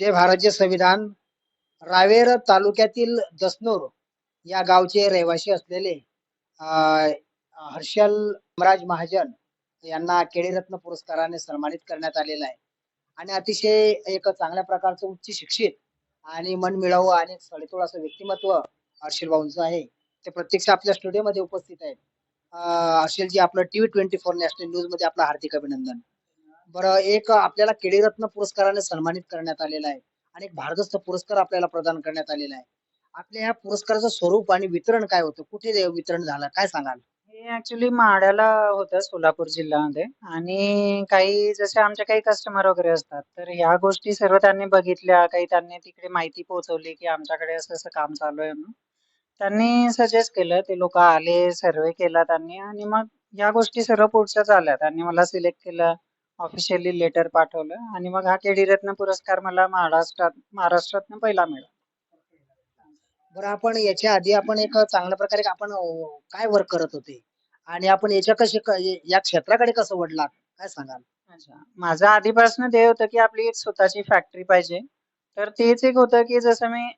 जय भारतचे संविधान रावेर तालुक्यातील दसनूर या गावचे रहिवासी असलेले हर्षल राज महाजन यांना केळीरत्न पुरस्काराने सन्मानित करण्यात आलेला आहे. आणि अतिशय एक चांगल्या प्रकारचं उच्च शिक्षित आणि मन मिळावं आणि सडेतोड असं व्यक्तिमत्व हर्षल भाऊंचं आहे. ते प्रत्यक्ष आपल्या स्टुडिओमध्ये उपस्थित आहेत. हर्षलजी आपलं टीव्ही ट्वेंटी फोर नॅशनल न्यूजमध्ये आपलं हार्दिक अभिनंदन. बरं एक आपल्याला केळीरत्न पुरस्काराने सन्मानित करण्यात आलेला आहे आणि एक भारदस्त पुरस्कार आपल्याला प्रदान करण्यात आलेला आहे. आपल्या ह्या पुरस्काराचं स्वरूप आणि वितरण काय होतं? कुठे वितरण झालं? काय सांगाल? हे ऍक्च्युली माड्याला होतं सोलापूर जिल्ह्यामध्ये आणि काही जसे आमचे काही कस्टमर वगैरे असतात तर ह्या गोष्टी सर्व त्यांनी बघितल्या काही त्यांनी तिकडे माहिती पोहोचवली की आमच्याकडे असं असं काम चालू आहे म्हणून. त्यांनी सजेस्ट केलं ते लोक आले सर्वे केला त्यांनी आणि मग या गोष्टी सर्व पुढच्या आल्या त्यांनी मला सिलेक्ट केलं ऑफिशियली लेटर पाठवलं. आणि मग हा केडीरत्न पुरस्कार मला महाराष्ट्रात महाराष्ट्रातनं पहिला मिळाला. बरं आपण याच्या आधी आपण एक चांगल्या प्रकारे आपण काय वर्क करत होते? आणि आपण याच्या कसे या क्षेत्राकडे कसं वडलात काय सांगाल? अच्छा. माझं आधीपासून ते होतं की आपली स्वतःची फॅक्टरी पाहिजे. तर तेच एक होतं की जसं मी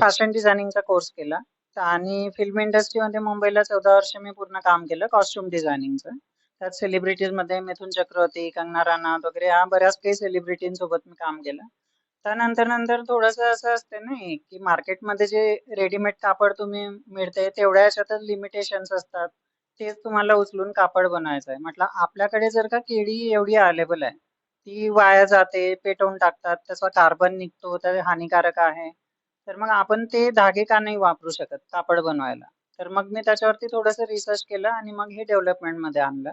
फॅशन डिझायनिंगचा कोर्स केला. आणि फिल्म इंडस्ट्रीमध्ये मुंबईला चौदा वर्ष मी पूर्ण काम केलं कॉस्ट्युम डिझायनिंगचं त्यात सेलिब्रिटीजमध्ये मिथुन चक्रवर्ती कंगना राणावत वगैरे हा बऱ्याच काही सेलिब्रिटींसोबत मी काम केलं. त्यानंतर नंतर थोडंसं असं असतं ना की मार्केटमध्ये जे रेडीमेड कापड तुम्ही मिळते तेवढ्या याच्यातच लिमिटेशन्स असतात. तेच तुम्हाला उचलून कापड बनायचं आहे म्हटलं आपल्याकडे जर का केळी एवढी अवेलेबल आहे ती वाया जाते पेटवून टाकतात त्याचा कार्बन निघतो तर हानिकारक आहे. तर मग आपण ते धागे का नाही वापरू शकत कापड बनवायला? तर मग मी त्याच्यावरती थोडंसं रिसर्च केलं आणि मग हे डेव्हलपमेंटमध्ये आणलं.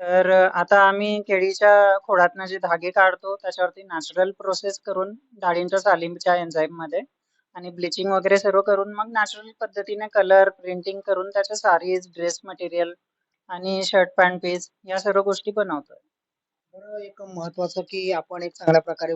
तर आता आम्ही केळीच्या खोडातनं जे धागे काढतो त्याच्यावरती नॅचरल प्रोसेस करून डाळींच्या सालींच्या एन्झाईममध्ये आणि ब्लिचिंग वगैरे सर्व करून मग नॅचरल पद्धतीने कलर प्रिंटिंग करून त्याच्या सारीज ड्रेस मटेरियल आणि शर्ट पॅन्ट पीस या सर्व गोष्टी बनवतोय. बरं एक महत्वाचं की आपण एक चांगल्या प्रकारे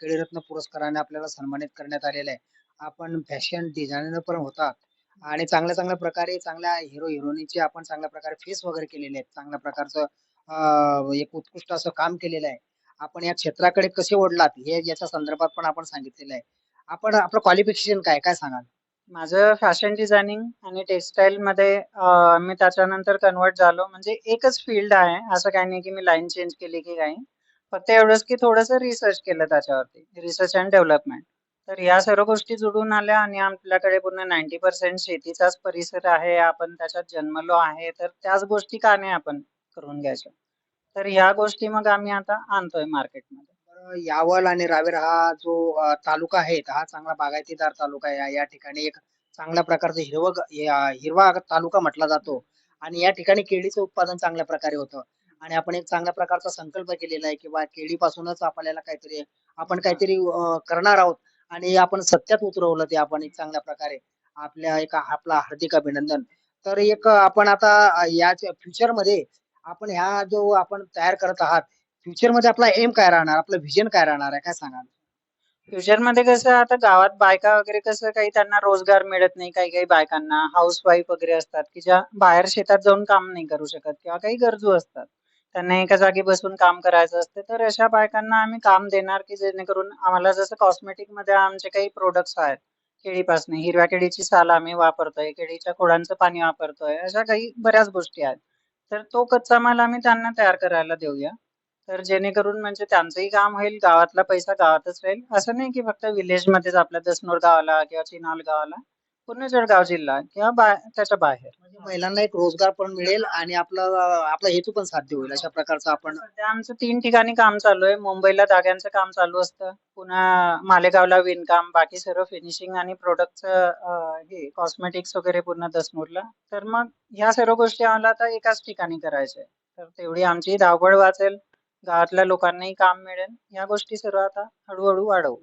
केळीरत्न पुरस्काराने आपल्याला सन्मानित करण्यात आलेलं आहे. आपण फॅशन डिझायनर पण होतात. आणि चांगल्या चांगल्या प्रकारे चांगल्या हिरो हिरोनीचे आपण चांगल्या प्रकारे फेस वगैरे केलेले आहेत. चांगल्या प्रकारचं एक उत्कृष्ट असं काम केलेलं आहे. आपण या क्षेत्राकडे कसे ओढलात हे याच्या संदर्भात पण आपण सांगितलेलं आहे. आपण आपलं क्वालिफिकेशन काय काय सांगाल? माझं फॅशन डिझायनिंग आणि टेक्सटाईल मध्ये मी त्याच्यानंतर कन्वर्ट झालो. म्हणजे एकच फील्ड आहे. असं काही नाही की मी लाईन चेंज केली की काही. फक्त एवढंच की थोडंसं रिसर्च केलं त्याच्यावरती. रिसर्च अँड डेव्हलपमेंट तर या सर्व गोष्टी जुळून आल्या आणि आपल्याकडे पूर्ण नाईन्टी पर्सेंट शेतीचाच परिसर आहे. आपण त्याच्यात जन्मलो आहे. तर त्याच गोष्टी का नाही आपण करून घ्यायच्या? तर ह्या गोष्टी मग आम्ही आता आणतोय मार्केटमध्ये यावल आणि रावेर हा जो तालुका आहे हा चांगला बागायतीदार तालुका आहे. या- ठिकाणी एक चांगल्या प्रकारचा हिरवं हिरवा तालुका म्हटला जातो. आणि या ठिकाणी केळीचं उत्पादन चांगल्या प्रकारे होतं. आणि आपण एक चांगल्या प्रकारचा संकल्प केलेला आहे किंवा केळीपासूनच आपल्याला काहीतरी आपण काहीतरी करणार आहोत. आणि आपण सत्यात उतरवलं ते आपण एक चांगल्या प्रकारे. आपल्या एका आपला हार्दिक अभिनंदन. तर एक आपण आता अ, या फ्युचरमध्ये आपण ह्या जो आपण तयार करत आहात फ्युचरमध्ये आपला एम काय राहणार? आपलं व्हिजन काय राहणार आहे? काय सांगाल? फ्युचरमध्ये कसं आता गावात बायका वगैरे कसं काही त्यांना रोजगार मिळत नाही काही काही बायकांना. हाऊस वाईफ वगैरे असतात की ज्या बाहेर शेतात जाऊन काम नाही करू शकत किंवा काही गरजू असतात. त्यांना एका जागी बसून काम करायचं असते तर अशा बायकांना आम्ही काम देणार की जेणेकरून आम्हाला जसं कॉस्मेटिकमध्ये आमचे काही प्रोडक्ट्स आहेत केळीपासून हिरव्या केळीची साल आम्ही वापरतोय केळीच्या खोडांचं पाणी वापरतोय अशा काही बऱ्याच गोष्टी आहेत. तर तो कच्चा माल आम्ही त्यांना तयार करायला देऊया. तर जेणेकरून म्हणजे त्यांचंही काम होईल गावातला पैसा गावातच राहील. असं नाही की फक्त विलेज मध्येच आपल्या दसनोर गावाला किंवा चिनाल गावाला. पूर्ण जळगाव जिल्हा किंवा बा- त्याच्या बाहेर. म्हणजे महिलांना एक रोजगार पण मिळेल आणि आपलं आपला हेतू पण साध्य होईल अशा प्रकारचं आपण सध्या आमचं तीन ठिकाणी काम चालू आहे. मुंबईला धाग्यांचं काम चालू असतं. पुन्हा मालेगावला विणकाम बाकी सर्व फिनिशिंग आणि प्रोडक्टचं हे कॉस्मेटिक्स वगैरे पूर्ण दसनूरला तर मग ह्या सर्व गोष्टी आम्हाला आता एकाच ठिकाणी करायच्या आहे. तर तेवढी आमची धावपळ वाचेल. गावातल्या लोकांनाही काम मिळेल. या गोष्टी सर्व आता हळूहळू वाढवू.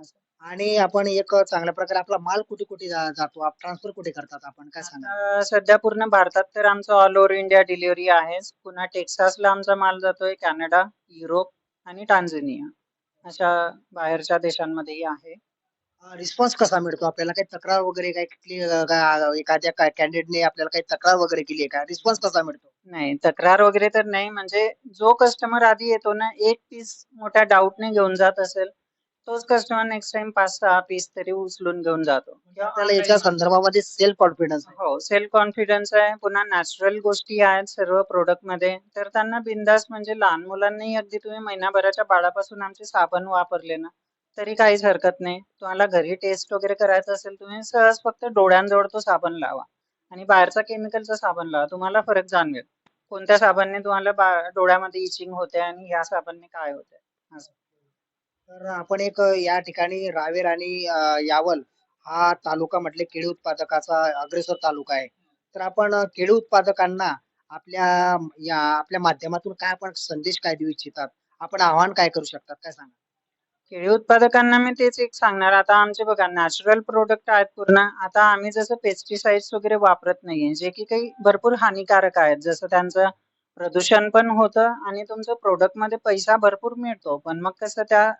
असं. आणि आपण एक चांगल्या प्रकारे आपला माल कुठे कुठे जा- जातो ट्रान्सफर कुठे करतात आपण? काय सांगा आता सध्या पूर्ण भारतात तर आमचं ऑल ओव्हर इंडिया डिलिव्हरी आहे पुन्हा टेक्सासला आमचा माल जातोय कॅनडा युरोप आणि टांझेनिया. अशा बाहेरच्या देशांमध्येही आहे. रिस्पॉन्स कसा मिळतो? आपल्याला काही तक्रार वगैरे काही कुठली अ, का- एखाद्या कॅन्डिडेटने आपल्याला काही तक्रार वगैरे केली आहे का? रिस्पॉन्स कसा मिळतो? नाही तक्रार वगैरे तर नाही. म्हणजे जो कस्टमर आधी येतो ना एक पीस मोठ्या डाऊटने घेऊन जात असेल. तोच कस्टमर नेक्स्ट टाइम पाच सहा पीस तरी उचलून घेऊन जातो. किंवा आपल्याला याच्या संदर्भामध्ये सेल्फ कॉन्फिडन्स हो सेल्फ कॉन्फिडन्स आहे. पुन्हा नॅचरल गोष्टी आहेत सर्व प्रोडक्टमध्ये. तर त्यांना बिंदास म्हणजे लहान मुलांनाही अगदी तुम्ही महिनाभराच्या बाळापासून आमचे साबण वापरले ना तरी काहीच हरकत नाही. तुम्हाला घरी टेस्ट वगैरे करायचं असेल तुम्ही सहज फक्त डोळ्यांजवळ तो साबण लावा. आणि बाहेरचा केमिकलचा साबण लावा. तुम्हाला फरक जाणवेल. कोणत्या साबणने तुम्हाला डोळ्यामध्ये इचिंग होते आणि ह्या साबणने काय होते असं. तर आपण एक या ठिकाणी रावेर आणि यावल हा तालुका म्हटले केळी उत्पादकाचा अग्रेसर तालुका आहे. तर आपण केळी उत्पादकांना आपल्या या आपल्या माध्यमातून काय आपण संदेश काय देऊ इच्छितात? आपण आव्हान काय करू शकतात? काय सांगा केळी उत्पादकांना मी तेच एक सांगणार. आता आमचे बघा नॅचरल प्रोडक्ट आहेत पूर्ण. आता आम्ही जसं पेस्टिसाइड्स वगैरे वापरत नाहीये जे की काही भरपूर हानिकारक आहेत. जसं त्यांचं प्रदूषण पण होतं आणि तुमचं प्रोडक्टमध्ये पैसा भरपूर मिळतो. पण मग कसं त्या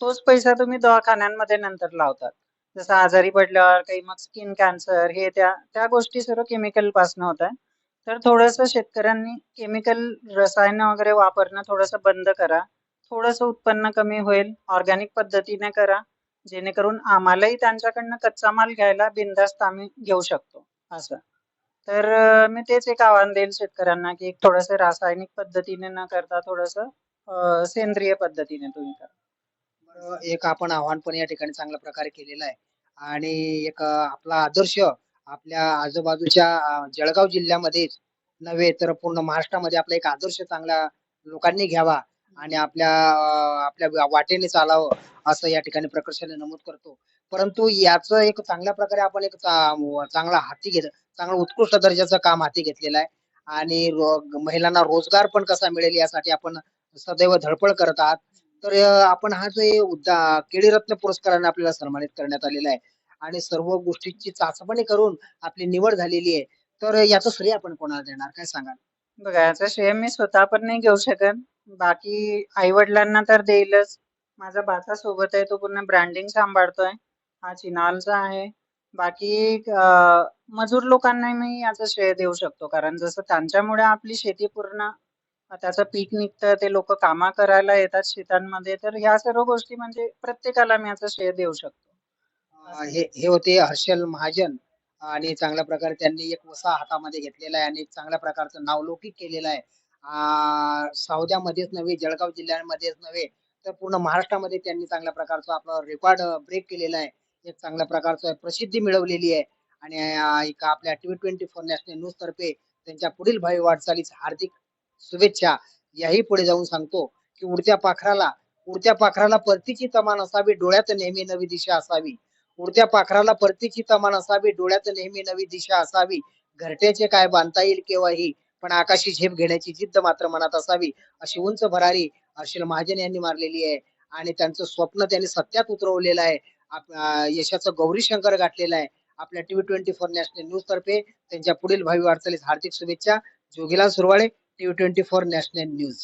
तोच पैसा तुम्ही दवाखान्यांमध्ये नंतर लावतात. जसं आजारी पडल्यावर काही मग स्किन कॅन्सर हे त्या त्या गोष्टी सर्व केमिकलपासून होत आहे तर थोडस शेतकऱ्यांनी केमिकल रसायन वगैरे वापरणं थोडस बंद करा. थोडस उत्पन्न कमी होईल. ऑर्गॅनिक पद्धतीने करा. जेणेकरून आम्हालाही त्यांच्याकडनं कच्चा माल घ्यायला बिनधास्त आम्ही घेऊ शकतो. असं. तर मी तेच एक आव्हान देईल शेतकऱ्यांना की थोडस रासायनिक पद्धतीने न करता थोडस सेंद्रिय पद्धतीने तुम्ही करा. एक आपण आव्हान पण या ठिकाणी चांगल्या प्रकारे केलेलं आहे. आणि एक आपला आदर्श आपल्या आजूबाजूच्या जळगाव जिल्ह्यामध्येच नव्हे तर पूर्ण महाराष्ट्रामध्ये आपला एक आदर्श चांगला लोकांनी घ्यावा आणि आपल्या आपल्या वाटेने चालावं असं या ठिकाणी प्रकर्षाने नमूद करतो. परंतु याचं एक चांगल्या प्रकारे आपण एक चांगला हाती घेत चांगलं उत्कृष्ट दर्जाचं काम हाती घेतलेलं आहे. आणि महिलांना रोजगार पण कसा मिळेल यासाठी आपण सदैव धडपड करत आहात. तर आपण हा जो उद्दा केळीरत्न पुरस्काराने आपल्याला सन्मानित करण्यात आलेला आहे आणि सर्व गोष्टींची चाचपणी करून आपली निवड झालेली आहे तर याचं श्रेय आपण कोणाला देणार? काय सांगाल? बघा याचं श्रेय मी स्वतः पण नाही घेऊ शकत. बाकी आई वडिलांना तर देईलच. माझा भाचा सोबत आहे तो पूर्ण ब्रँडिंग सांभाळतोय. हा चिनालचा आहे. बाकी मजूर लोकांना मी याचं श्रेय देऊ शकतो. कारण जसं त्यांच्यामुळे आपली शेती पूर्ण त्याचं पीक निघतं ते लोक कामा करायला येतात शेतांमध्ये तर ह्या सर्व गोष्टी म्हणजे प्रत्येकाला मी याचा श्रेय देऊ शकतो. हे हे होते हर्षल महाजन आणि चांगल्या प्रकारे त्यांनी एक वसा हातामध्ये घेतलेला आहे आणि एक चांगल्या प्रकारचं नावलौकिक केलेलं आहे. सावद्यामध्येच नव्हे जळगाव जिल्ह्यामध्येच नव्हे तर पूर्ण महाराष्ट्रामध्ये त्यांनी चांगल्या प्रकारचं आपलं रेकॉर्ड ब्रेक केलेला आहे. एक चांगल्या प्रकारचं प्रसिद्धी मिळवलेली आहे. आणि एका एक आपल्या T twenty four national news तर्फे त्यांच्या पुढील भावी वाटचालीस हार्दिक शुभेच्छा. याही पुढे जाऊन सांगतो की उडत्या पाखराला उडत्या पाखराला परतीची तमान असावी डोळ्यात नेहमी नवी दिशा असावी. उडत्या पाखराला परतीची तमान असावी डोळ्यात नेहमी नवी दिशा असावी. घरट्याचे काय बांधता येईल केव्हाही पण आकाशी झेप घेण्याची जिद्द मात्र मनात असावी. अशी उंच भरारी हर्षल महाजन यांनी मारलेली आहे आणि त्यांचं स्वप्न त्यांनी सत्यात उतरवलेलं आहे. आप- यशाचं गौरी शंकर गाठलेलं आहे. आपल्या TV twenty four national news तर्फे त्यांच्या पुढील भावी वाटचालीस हार्दिक शुभेच्छा. Jogilal Suravale TV twenty four national news